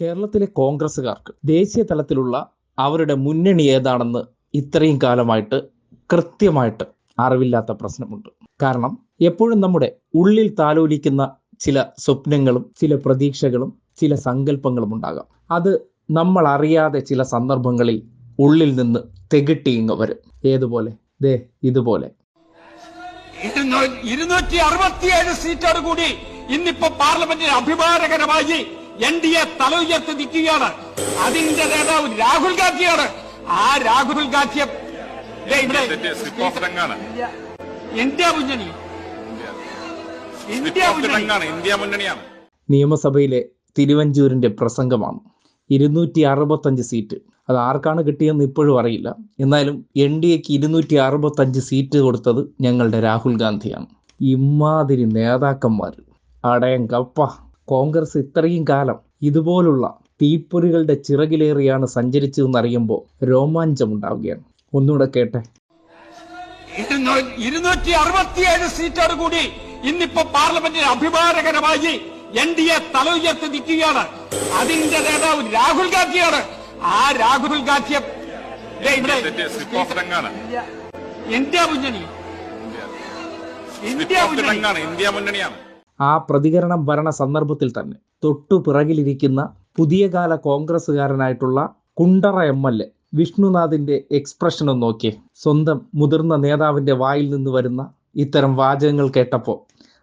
കേരളത്തിലെ കോൺഗ്രസ്സുകാർക്ക് ദേശീയ തലത്തിലുള്ള അവരുടെ മുന്നണി ഏതാണെന്ന് ഇത്രയും കാലമായിട്ട് കൃത്യമായിട്ട് അറിവില്ലാത്ത പ്രശ്നമുണ്ട്. കാരണം എപ്പോഴും നമ്മുടെ ഉള്ളിൽ താലോലിക്കുന്ന ചില സ്വപ്നങ്ങളും ചില പ്രതീക്ഷകളും ചില സങ്കല്പങ്ങളും ഉണ്ടാകാം. അത് നമ്മൾ അറിയാതെ ചില സന്ദർഭങ്ങളിൽ ഉള്ളിൽ നിന്ന് തെകിട്ടിയിങ്ങ് വരും ഏതുപോലെ? ദേ ഇതുപോലെ. ഇരുന്നൂ- ഇരുന്നൂറ്റി അറുപത്തിയേഴ് സീറ്റോട് കൂടി ഇന്നിപ്പോ പാർലമെന്റിന് അഭിമാനകരമായി എൻ ഡി എ തല ഉയർത്തി നിൽക്കുകയാണ്. അതിന്റെ നേതാവ് രാഹുൽ ഗാന്ധിയാണ്. ആ രാഹുൽ ഗാന്ധിയെ ഇവിടെ മുന്നണി. ഇന്ത്യ മുന്നണിയാണ്. നിയമസഭയിലെ തിരുവഞ്ചൂരിന്റെ പ്രസംഗമാണ്. ഇരുന്നൂറ്റി അറുപത്തഞ്ച് സീറ്റ്. അത് ആർക്കാണ് കിട്ടിയെന്ന് ഇപ്പോഴും അറിയില്ല. എന്നാലും എൻ ഡി എക്ക് ഇരുന്നൂറ്റി അറുപത്തഞ്ച് സീറ്റ് കൊടുത്തത് ഞങ്ങളുടെ രാഹുൽ ഗാന്ധിയാണ്. ഇമാതിരി നേതാക്കന്മാർ അടയം കപ്പ കോൺഗ്രസ് ഇത്രയും കാലം ഇതുപോലുള്ള തീപ്പൊരികളുടെ ചിറകിലേറിയാണ് സഞ്ചരിച്ചതെന്നറിയുമ്പോൾ രോമാഞ്ചം ഉണ്ടാവുകയാണ് ഒന്നുകൂടെ കേട്ടെ. ഇരുന്നൂ- ഇരുന്നൂറ്റി അറുപത്തിയേഴ് സീറ്റോട് കൂടി ഇന്നിപ്പോ പാർലമെന്റിൽ അഭിമാനകരമായി എൻ ഡി എ തല ഉയർത്തി നിൽക്കുകയാണ്. അതിന്റെ നേതാവ് രാഹുൽ ഗാന്ധിയാണ്. ആ രാഹുൽ ഗാന്ധിയെ ഇന്ത്യ മുന്നണി ഇന്ത്യ സ്ലിപ്പ് ഓഫ് മുന്നണി ടങ്ങാണ് ഇന്ത്യ മുന്നണിയാണ്. ആ പ്രതികരണം വരണ സന്ദർഭത്തിൽ തന്നെ. തൊട്ടു പിറകിലിരിക്കുന്ന പുതിയ കാല കോൺഗ്രസ്സുകാരനായിട്ടുള്ള കുണ്ടറ എം എൽ എ വിഷ്ണുനാഥിന്റെ എക്സ്പ്രഷൻ ഒന്ന് നോക്കിയേ. സ്വന്തം മുതിർന്ന നേതാവിന്റെ വായിൽ നിന്ന് വരുന്ന ഇത്തരം വാചകങ്ങൾ കേട്ടപ്പോൾ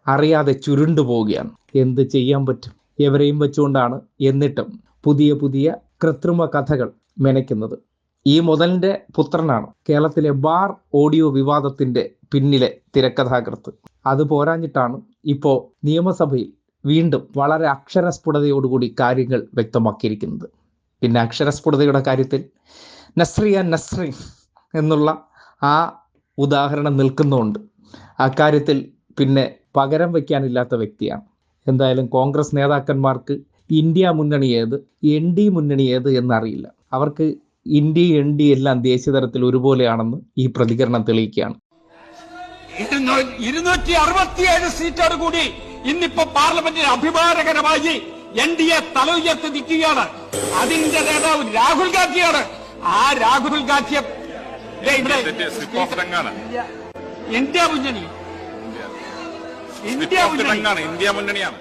അറിയാതെ ചുരുണ്ടു പോവുകയാണ്. എന്ത് ചെയ്യാൻ പറ്റും? എവരെയും വെച്ചുകൊണ്ടാണ് എന്നിട്ടും പുതിയ പുതിയ കൃത്രിമ കഥകൾ മെനയ്ക്കുന്നത്. ഈ മുതലിന്റെ പുത്രനാണ് കേരളത്തിലെ ബാർ ഓഡിയോ വിവാദത്തിന്റെ പിന്നിലെ തിരക്കഥാകൃത്ത്. അത് പോരാഞ്ഞിട്ടാണ് ഇപ്പോ നിയമസഭയിൽ വീണ്ടും വളരെ അക്ഷരസ്ഫുടതയോടുകൂടി കാര്യങ്ങൾ വ്യക്തമാക്കിയിരിക്കുന്നത്. പിന്നെ അക്ഷരസ്ഫുടതയുടെ കാര്യത്തിൽ നസ്രിയ നസ്രി എന്നുള്ള ആ ഉദാഹരണം നിൽക്കുന്നുണ്ട് അക്കാര്യത്തിൽ പിന്നെ പകരം വയ്ക്കാനില്ലാത്ത വ്യക്തിയാണ്. എന്തായാലും കോൺഗ്രസ് നേതാക്കന്മാർക്ക് ഇന്ത്യ മുന്നണി ഏത് എൻ ഡി മുന്നണി ഏത് എന്നറിയില്ല. അവർക്ക് ഇന്ത്യ എൻ ഡി എല്ലാം ദേശീയ തലത്തിൽ ഒരുപോലെയാണെന്ന് ഈ പ്രതികരണം തെളിയിക്കുകയാണ്. ഇരുന്നൂറ്റി അറുപത്തിയേഴ് സീറ്റോട് കൂടി ഇന്നിപ്പോ പാർലമെന്റിൽ അഭിമാനകരമായി എൻ ഡി എ തല ഉയർത്തി നിൽക്കുകയാണ്. അതിന്റെ നേതാവ് രാഹുൽ ഗാന്ധിയാണ്. ആ രാഹുൽ ഗാന്ധിയെ ഇവിടെ ഇന്ത്യ മുന്നണി. ഇന്ത്യ മുന്നണി. ഇന്ത്യ മുന്നണിയാണ്.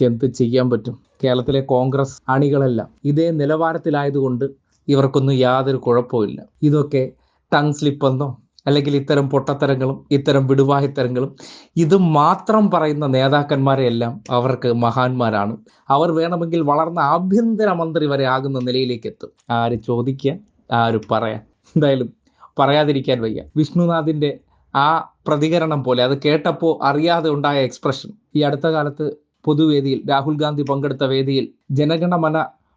എന്ത് ചെയ്യാൻ പറ്റും? കേരളത്തിലെ കോൺഗ്രസ് അണികളെല്ലാം ഇതേ നിലവാരത്തിലായതുകൊണ്ട് ഇവർക്കൊന്നും യാതൊരു കുഴപ്പമില്ല ഇതൊക്കെ ടങ് സ്ലിപ്പ് എന്നോ അല്ലെങ്കിൽ ഇത്തരം പൊട്ടത്തരങ്ങളും ഇത്തരം വിടുവാഹിത്തരങ്ങളും ഇത് മാത്രം പറയുന്ന നേതാക്കന്മാരെയെല്ലാം അവർക്ക് മഹാന്മാരാണ്. അവർ വേണമെങ്കിൽ വളർന്ന ആഭ്യന്തരമന്ത്രി വരെ ആകുന്ന നിലയിലേക്ക് എത്തും ആര് ചോദിക്കുക ആര് പറയാൻ എന്തായാലും പറയാതിരിക്കാൻ വയ്യ. വിഷ്ണുനാഥിന്റെ ആ പ്രതികരണം പോലെ അത് കേട്ടപ്പോൾ അറിയാതെ ഉണ്ടായ എക്സ്പ്രഷൻ ഈ അടുത്ത കാലത്ത് പൊതുവേദിയിൽ രാഹുൽ ഗാന്ധി പങ്കെടുത്ത വേദിയിൽ ജനഗണമന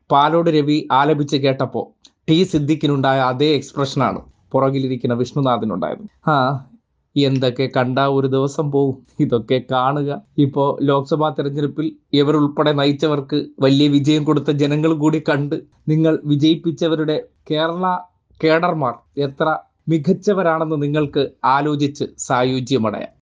പാലോട് രവി ആലപിച്ച് കേട്ടപ്പോൾ ടി സിദ്ദിഖിനുണ്ടായ അതേ എക്സ്പ്രഷനാണ് പുറകിലിരിക്കുന്ന വിഷ്ണുനാഥനുണ്ടായിരുന്നു. ആ എന്തൊക്കെ കണ്ട ഒരു ദിവസം പോവും. ഇതൊക്കെ കാണുക. ഇപ്പോ ലോക്സഭാ തെരഞ്ഞെടുപ്പിൽ ഇവർ ഉൾപ്പെടെ നയിച്ചവർക്ക് വലിയ വിജയം കൊടുത്ത ജനങ്ങൾ കൂടി കണ്ട് നിങ്ങൾ വിജയിപ്പിച്ചവരുടെ കേരള കേഡർമാർ എത്ര മികച്ചവരാണെന്ന് നിങ്ങൾക്ക് ആലോചിച്ച് സായുജ്യമടയാം.